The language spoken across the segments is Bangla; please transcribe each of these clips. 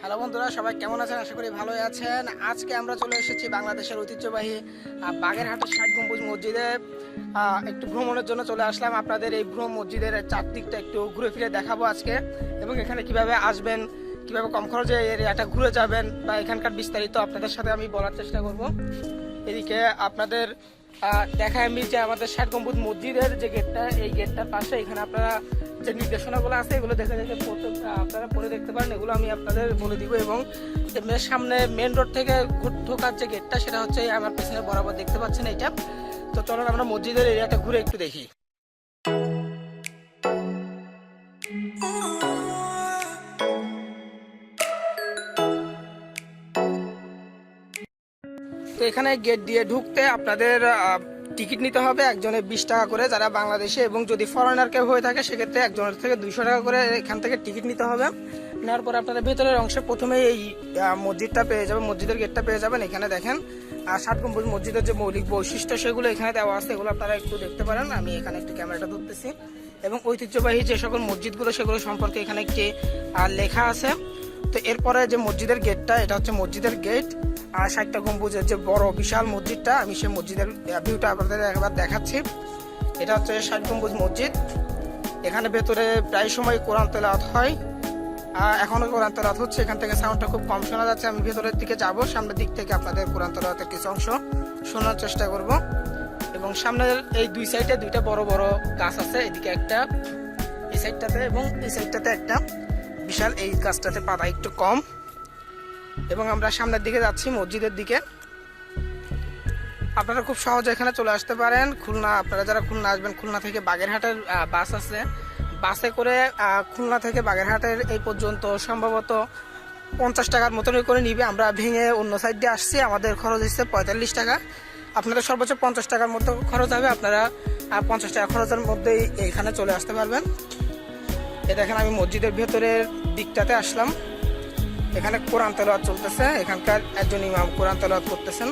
হ্যালো বন্ধুরা, সবাই কেমন আছেন? আশা করি ভালোই আছেন। আজকে আমরা চলে এসেছি বাংলাদেশের ঐতিহ্যবাহী বাগেরহাটের ষাট গম্বুজ মসজিদে। একটু ভ্রমণের জন্য চলে আসলাম। আপনাদের এই ভ্রমণ মসজিদের চারদিকটা একটু ঘুরে ফিরে দেখাবো আজকে। এবং এখানে কীভাবে আসবেন, কীভাবে কম খরচে এরিয়াটা ঘুরে যাবেন, বা এখানকার বিস্তারিত আপনাদের সাথে আমি বলার চেষ্টা করব। এদিকে আপনাদের দেখায় আমি যে আমাদের ষাট গম্বুজ মসজিদের যে গেটটা, এই গেটটার পাশে এখানে আপনারা যে নির্দেশনাগুলো আছে, এগুলো দেখে দেখে আপনারা পড়ে দেখতে পারেন। এগুলো আমি আপনাদের বলে দিব এবং সামনে মেন রোড থেকে ঢোকার যে গেটটা, সেটা হচ্ছে আমার পেছনে বরাবর দেখতে পাচ্ছেন এইটা তো চলুন আমরা মসজিদের এরিয়াটা ঘুরে একটু দেখি। এখানে গেট দিয়ে ঢুকতে আপনাদের টিকিট নিতে হবে একজনের বিশ টাকা করে যারা বাংলাদেশে এবং যদি ফরেনার কেউ হয়ে থাকে, সেক্ষেত্রে একজনের থেকে দুইশো টাকা করে এখান থেকে টিকিট নিতে হবে। নেওয়ার পরে আপনারা ভেতরের অংশে প্রথমে এই মসজিদটা পেয়ে যাবেন, মসজিদের গেটটা পেয়ে যাবেন। এখানে দেখেন আর ষাট গম্বুজ মসজিদের যে মৌলিক বৈশিষ্ট্য, সেগুলো এখানে দেওয়া আছে। এগুলো আপনারা একটু দেখতে পারেন। আমি এখানে একটু ক্যামেরাটা ধরতেছি। এবং ঐতিহ্যবাহী যে সকল মসজিদগুলো, সেগুলো সম্পর্কে এখানে একটি লেখা আছে। তো এরপরে যে মসজিদের গেটটা এটা হচ্ছে মসজিদের গেট ষাটটা গম্বুজের যে বড় বিশাল মসজিদটা, আমি সেই মসজিদের ভিউটা আপনাদের একবার দেখাচ্ছি। এটা হচ্ছে ষাট গম্বুজ মসজিদ। এখানে ভেতরে প্রায় সময় কোরআন তেলাওয়াত হয়। আর এখনও কোরআন তেলাওয়াত হচ্ছে, এখান থেকে সাউন্ডটা খুব কম শোনা যাচ্ছে। আমি ভেতরের দিকে যাব, সামনের দিক থেকে আপনাদের কোরআন তেলাওয়াতের কিছু অংশ শোনার চেষ্টা করব। এবং সামনের এই দুই সাইডে দুইটা বড় বড় গাছ আছে, এদিকে একটা এই সাইডটাতে এবং এই সাইডটাতে একটা। বিশাল এই গাছটাতে পাতা একটু কম। এবং আমরা সামনের দিকে যাচ্ছি, মসজিদের দিকে। আপনারা খুব সহজে এখানে চলে আসতে পারেন। খুলনা, আপনারা যারা খুলনা আসবেন, খুলনা থেকে বাগেরহাটের বাস আছে। বাসে করে খুলনা থেকে বাগেরহাটের এই পর্যন্ত সম্ভবত পঞ্চাশ টাকার মতনই করে নিবে। আমরা ভেঙে অন্য সাইড দিয়ে আসছি। আমাদের খরচ হচ্ছে পঁয়তাল্লিশ টাকা। আপনাদের সর্বোচ্চ পঞ্চাশ টাকার মতো খরচ হবে। আপনারা পঞ্চাশ টাকা খরচের মধ্যেই এখানে চলে আসতে পারবেন। এ দেখেন আমি মসজিদের ভেতরের দিকটাতে আসলাম। এখানে কোরআন তেলাওয়াত চলতেছে, এখানকার একজন ইমাম কোরআন তেলাওয়াত করতেছেন।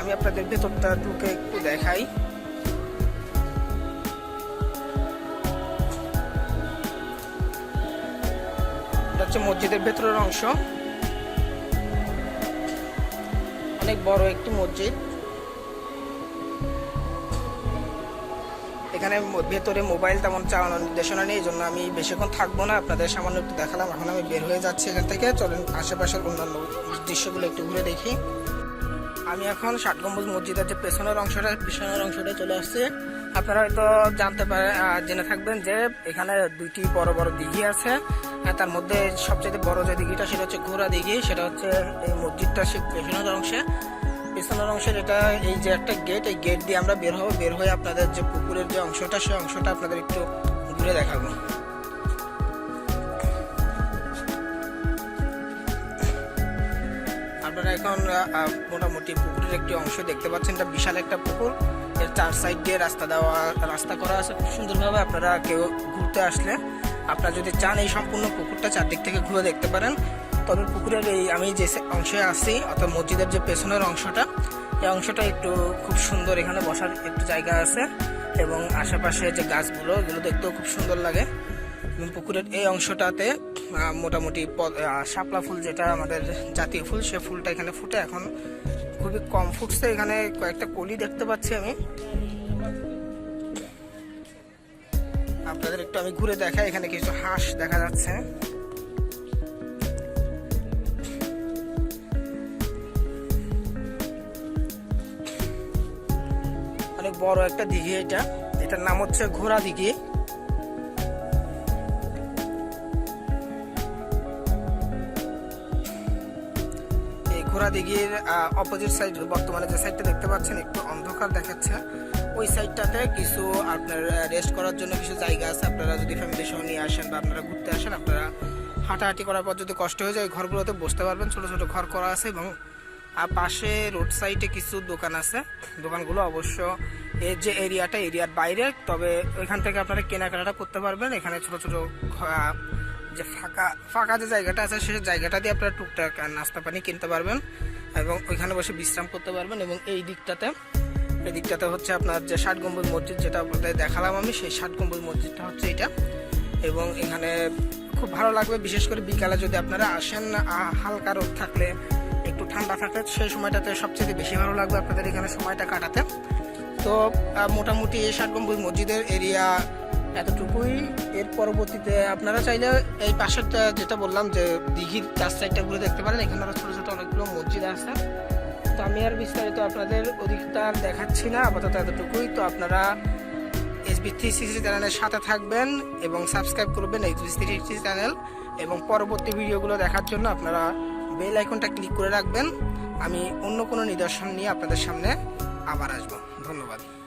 আমি আপনাদের ভেতরটা ঢুকে একটু দেখাই। হচ্ছে মসজিদের ভেতরের অংশ। অনেক বড় একটি মসজিদ। এখানে ভেতরে মোবাইল তেমন চালানোর নির্দেশনা নেই, এই জন্য আমি বেশিক্ষণ থাকব না। আপনাদের সামান্য একটু দেখালাম, এখন আমি বের হয়ে যাচ্ছি এখান থেকে। চলেন, আশেপাশের অন্যান্য দৃশ্যগুলো একটু ঘুরে দেখি। আমি এখন ষাট গম্বুজ মসজিদের যে পেছনের অংশটা, পিছনের অংশটা চলে আসছে। আপনারা হয়তো জানতে পারে জেনে থাকবেন যে এখানে দুইটি বড় বড় দিঘি আছে। তার মধ্যে সবচেয়ে বড় যে দিঘিটা, সেটা হচ্ছে ঘোড়া দিঘি। সেটা হচ্ছে এই মসজিদটা সে পেছনের অংশে। পিছনের অংশের এটা, এই যে একটা গেট এই গেট দিয়ে আমরা বের হব, বের হয়ে আপনাদের যে পুকুরের যে অংশটা, সেই অংশটা আপনাদের একটু ঘুরে দেখাবো। আপনারা এখন মোটামুটি পুকুরের একটি অংশ দেখতে পাচ্ছেন, এটা বিশাল একটা পুকুর। এর চার সাইড দিয়ে রাস্তা দেওয়া, রাস্তা করা আছে। খুব সুন্দরভাবে আপনারা কেউ ঘুরতে আসলে। আপনারা যদি চান এই সম্পূর্ণ পুকুরটা চারদিক থেকে ঘুরে দেখতে পারেন তবে পুকুরের এই আমি যে অংশে আছি, অর্থাৎ মসজিদের যে পেছনের অংশটা, এই অংশটা একটু খুব সুন্দর, এখানে বসার একটু জায়গা আছে এবং আশেপাশে যে গাছগুলো, এগুলো দেখতেও খুব সুন্দর লাগে। এবং পুকুরের এই অংশটাতে মোটামুটি শাপলা ফুল যেটা আমাদের জাতীয় ফুল, সে ফুলটা এখানে ফুটে এখন খুবই কম ফুটছে। এখানে কয়েকটা কলি দেখতে পাচ্ছি আমি। আপনাদের একটু আমি ঘুরে দেখাই, এখানে কিছু হাঁস দেখা যাচ্ছে। বড় একটা দিঘি এটা। এটার নাম হচ্ছে ঘোড়া দিঘি। এই ঘোড়া দিঘির অপোজিট সাইড বর্তমানে যে সাইডটা দেখতে পাচ্ছেন, একটু অন্ধকার দেখাচ্ছে। ওই সাইডটাতে কিছু আপনার রেস্ট করার জন্য কিছু জায়গা আছে। আপনারা যদি ফ্যামিলি সহ নিয়ে আসেন বা আপনারা ঘুরতে আসেন, আপনারা হাঁটাহাঁটি করার পর যদি কষ্ট হয়ে যায় ঘরগুলোতে বসতে পারবেন। ছোট ছোট ঘর করা আছে এবং আর পাশে রোড সাইডে কিছু দোকান আছে। দোকানগুলো অবশ্য এর যে এরিয়াটা, এরিয়ার বাইরে, তবে ওইখান থেকে আপনারা কেনাকাটা করতে পারবেন। এখানে ছোট ছোট যে ফাঁকা ফাঁকা যে জায়গাটা আছে সেই জায়গাটা দিয়ে আপনারা টুকটাক নাস্তা পানি কিনতে পারবেন এবং ওইখানে বসে বিশ্রাম করতে পারবেন এবং এই দিকটাতে এদিকটাতে হচ্ছে আপনার যে ষাট গম্বুজ মসজিদ, যেটা আপনাদের দেখালাম আমি, সেই ষাট গম্বুজ মসজিদটা হচ্ছে এটা। এবং এখানে খুব ভালো লাগবে, বিশেষ করে বিকালে যদি আপনারা আসেন হালকা রোদ থাকলে ঠান্ডা থাকলে সেই সময়টাতে সবচেয়ে বেশি ভালো লাগবে আপনাদের এখানে সময়টা কাটাতে। তো মোটামুটি এই ষাট মসজিদের এরিয়া এতটুকুই। এর পরবর্তীতে আপনারা চাইলে এই পাশেরটা যেটা বললাম যে দিঘির চার সাইডটা ঘুরে দেখতে পারেন, এখানে আরও ছোটো ছোটো অনেকগুলো মসজিদ আছে। তো আমি আর বিস্তারিত আপনাদের অধিকটা দেখাচ্ছি না, আপাতত এতটুকুই। তো আপনারা এসবি থ্রি সিক্সটি চ্যানেলের সাথে থাকবেন এবং সাবস্ক্রাইব করবেন এইচবি থ্রি সিক্সটি চ্যানেল এবং পরবর্তী ভিডিওগুলো দেখার জন্য আপনারা বেল আইকনটা ক্লিক করে রাখবেন। আমি অন্য কোনো নিদর্শন নিয়ে আপনাদের সামনে আবার আসব। ধন্যবাদ।